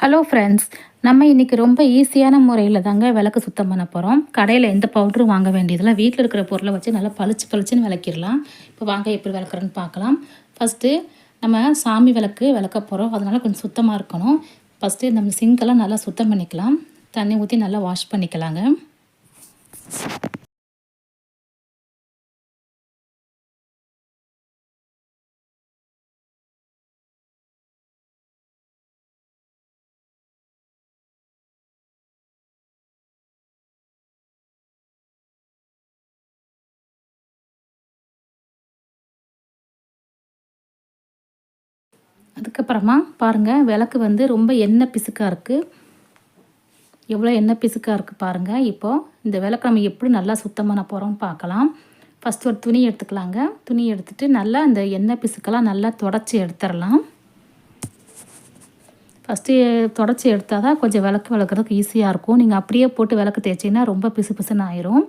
Hello friends நம்ம இன்றைக்கி ரொம்ப ஈஸியான முறையில் தாங்க விளக்கு சுத்தம் பண்ண போகிறோம் கடையில் எந்த பவுடரும் வாங்க வேண்டியதில்லை. வீட்டில் இருக்கிற பொருளை வச்சு நல்லா பளிச்சு பளிச்சுன்னு விளக்கிடலாம். இப்போ வாங்க எப்படி விளக்குறேன்னு பார்க்கலாம். ஃபஸ்ட்டு நம்ம சாமி விளக்கு விளக்க போகிறோம் அதனால் கொஞ்சம் சுத்தமாக இருக்கணும். ஃபஸ்ட்டு நம்ம சிங்கெல்லாம் நல்லா சுத்தம் பண்ணிக்கலாம். தண்ணி ஊற்றி நல்லா வாஷ் பண்ணிக்கலாங்க. அதுக்கப்புறமா பாருங்கள் விளக்கு வந்து ரொம்ப எண்ணெய் பிசுக்காக இருக்குது எவ்வளோ எண்ணெய் பிசுக்காக இருக்குது பாருங்கள் இப்போது இந்த விளக்கு நம்ம எப்படி நல்லா சுத்தம் பண்ண போகிறோம்னு பார்க்கலாம். ஃபஸ்ட்டு ஒரு துணி எடுத்துக்கலாங்க. துணி எடுத்துகிட்டு நல்லா இந்த எண்ணெய் பிசுக்கெல்லாம் நல்லா தொடச்சி எடுத்துடலாம். ஃபஸ்ட்டு தொடச்சி எடுத்தால் தான் கொஞ்சம் விளக்கு விளக்குறதுக்கு ஈஸியாக இருக்கும். நீங்கள் அப்படியே போட்டு விளக்கு தேய்ச்சிங்கன்னா ரொம்ப பிசு பிசுன்னு ஆயிரும்.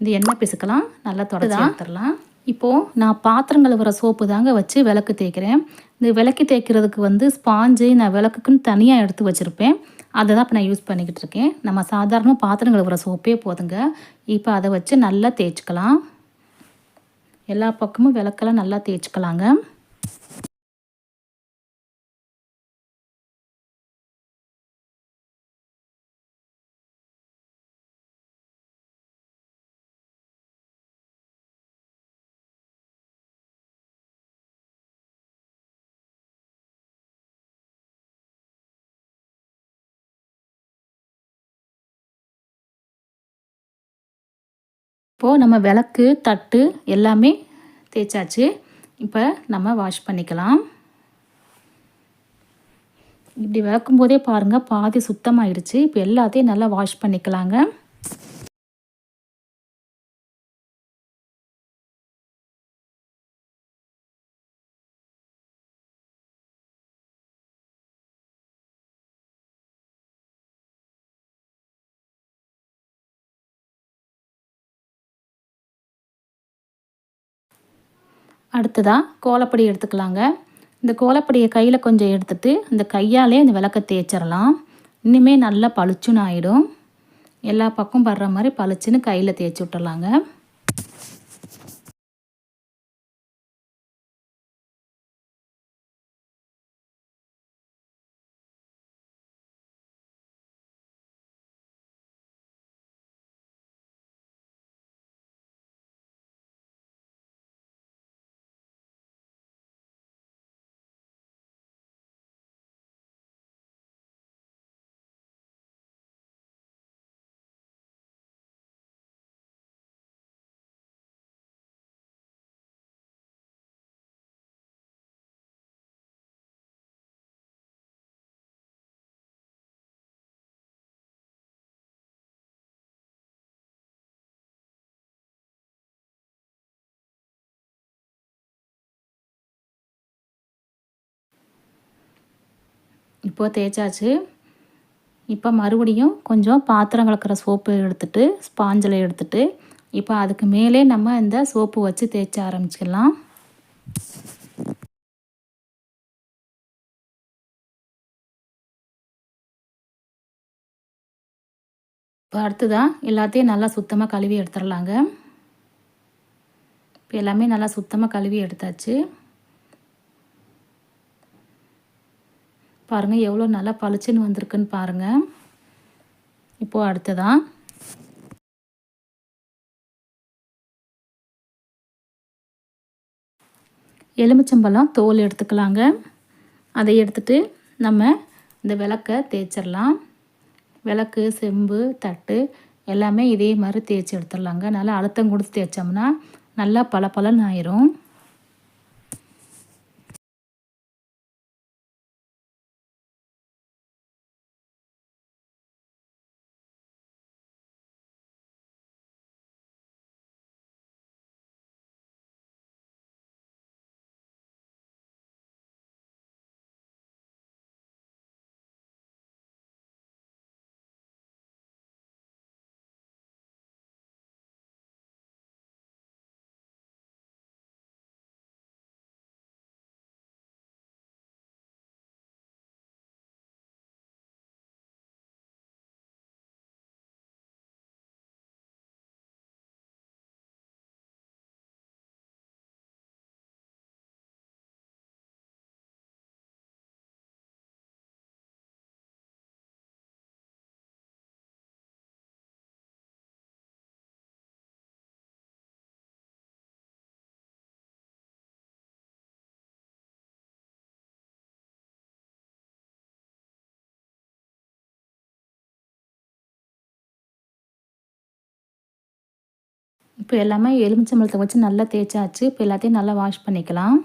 இந்த எண்ணெய் பிசுக்கெல்லாம் நல்லா தொடச்சி எடுத்துடலாம். இப்போது நான் பாத்திரம் கழுவுற சோப்பு தாங்க வச்சு விளக்கு தேய்க்கிறேன். இந்த விளக்கு தேய்க்கிறதுக்கு வந்து ஸ்பாஞ்சு நான் விளக்குக்குன்னு தனியாக எடுத்து வச்சுருப்பேன். அதை தான் இப்போ நான் யூஸ் பண்ணிக்கிட்டு இருக்கேன். நம்ம சாதாரணமாக பாத்திரம் கழுவுற சோப்பே போதுங்க. இப்போ அதை வச்சு நல்லா தேய்ச்சிக்கலாம். எல்லா பக்கமும் விளக்கெல்லாம் நல்லா தேய்ச்சிக்கலாங்க. இப்போது நம்ம விளக்கு தட்டு எல்லாமே தேய்ச்சாச்சு. இப்போ நம்ம வாஷ் பண்ணிக்கலாம். இப்படி விளக்கும் போதே பாருங்கள் பாதி சுத்தமாகிடுச்சு இப்போ எல்லாத்தையும் நல்லா வாஷ் பண்ணிக்கலாங்க. அடுத்ததாக கோலப்பொடி எடுத்துக்கலாங்க. இந்த கோலப்பொடியை கையில் கொஞ்சம் எடுத்துகிட்டு இந்த கையாலே இந்த விளக்க தேய்ச்சிடலாம் இன்னுமே நல்லா பளிச்சுன்னு ஆகிடும் எல்லா பக்கம் படுற மாதிரி பளிச்சுன்னு கையில் தேய்ச்சி விட்டுறலாங்க இப்போது தேய்ச்சாச்சு. இப்போ மறுபடியும் கொஞ்சம் பாத்திரம் கலக்கிற சோப்பு எடுத்துட்டு ஸ்பாஞ்சில் எடுத்துட்டு இப்போ அதுக்கு மேலே நம்ம இந்த சோப்பு வச்சு தேய்ச்ச ஆரம்பிச்சிடலாம். இப்போ அடுத்ததான் எல்லாத்தையும் நல்லா சுத்தமாக கழுவி எடுத்துடலாங்க. இப்போ எல்லாமே நல்லா சுத்தமாக கழுவி எடுத்தாச்சு. பாருங்கள் எவ்வளோ நல்லா பளிச்சுன்னு வந்திருக்குன்னு பாருங்கள் இப்போது அடுத்ததான் எலுமிச்சம்பழம் தோல் எடுத்துக்கலாங்க. அதை எடுத்துட்டு நம்ம இந்த விளக்கை தேய்ச்சிடலாம். விளக்கு செம்பு தட்டு எல்லாமே இதே மாதிரி தேய்ச்சி எடுத்துடலாங்க. நல்லா அழுத்தம் கொடுத்து தேய்ச்சோம்னா நல்லா பல பலன் ஆயிரும். இப்போ எல்லாமே எலுமிச்சம்பழத்தை வச்சு நல்லா தேய்ச்சாச்சு. இப்போ எல்லாத்தையும் நல்லா வாஷ் பண்ணிக்கலாம்.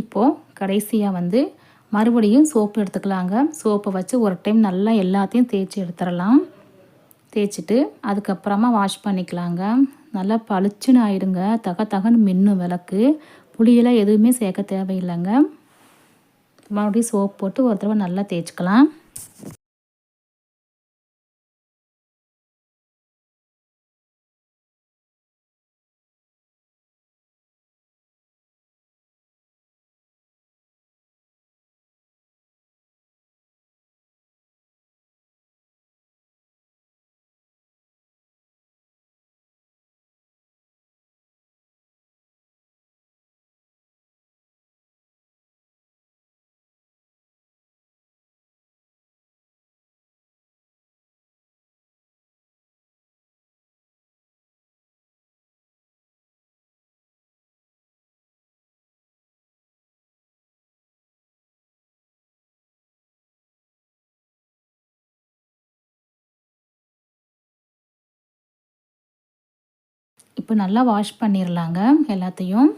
இப்போது கடைசியாக வந்து மறுபடியும் சோப்பு எடுத்துக்கலாங்க. சோப்பை வச்சு ஒரு டைம் நல்லா எல்லாத்தையும் தேய்ச்சி எடுத்துடலாம். தேய்ச்சிட்டு அதுக்கப்புறமா வாஷ் பண்ணிக்கலாங்க. நல்லா பளிச்சுன்னு ஆயிடுங்க தக தகன்னு மின்னும் விளக்கு. புளியெல்லாம் எதுவுமே சேர்க்க தேவையில்லைங்க. மறுபடியும் சோப் போட்டு ஒரு தடவை நல்லா தேய்ச்சிக்கலாம். இப்போ நல்லா வாஷ் பண்ணிடலாங்க எல்லாத்தையும்.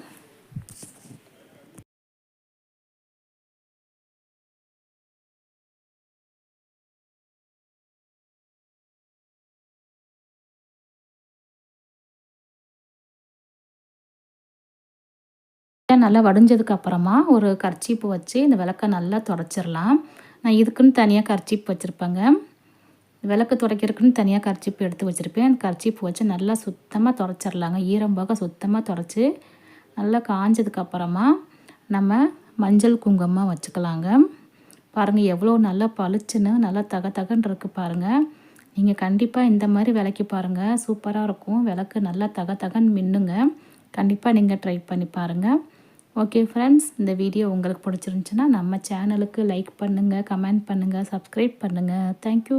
நல்லா வடிஞ்சதுக்கு அப்புறமா ஒரு கர்ச்சீப்பு வச்சு இந்த விளக்கை நல்லா தொடச்சிடலாம் நான் இதுக்குன்னு தனியாக கர்ச்சீப்பு வச்சுருப்பேங்க. விளக்கு துடைக்கிறதுக்குன்னு தனியாக கர்ச்சிப்பு எடுத்து வச்சுருப்பேன். கர்ச்சிப்பு வச்சு நல்லா சுத்தமாக துடைச்சிடலாங்க ஈரம் போக சுத்தமாக துடைச்சி நல்லா காஞ்சதுக்கப்புறமா நம்ம மஞ்சள் குங்குமமாக வச்சுக்கலாங்க. பாருங்கள் எவ்வளோ நல்லா பளிச்சுன்னு நல்லா தக தகன்னு இருக்குது பாருங்கள் நீங்கள் கண்டிப்பாக இந்த மாதிரி விளக்கி பாருங்கள் சூப்பராக இருக்கும். விளக்கு நல்லா தக தகன்னு மின்னுங்க. கண்டிப்பாக நீங்கள் ட்ரை பண்ணி பாருங்கள் ஓகே ஃப்ரெண்ட்ஸ் இந்த வீடியோ உங்களுக்கு பிடிச்சிருந்துச்சுன்னா நம்ம சேனலுக்கு லைக் பண்ணுங்கள் கமெண்ட் பண்ணுங்கள் சப்ஸ்கிரைப் பண்ணுங்கள் தேங்க்யூ.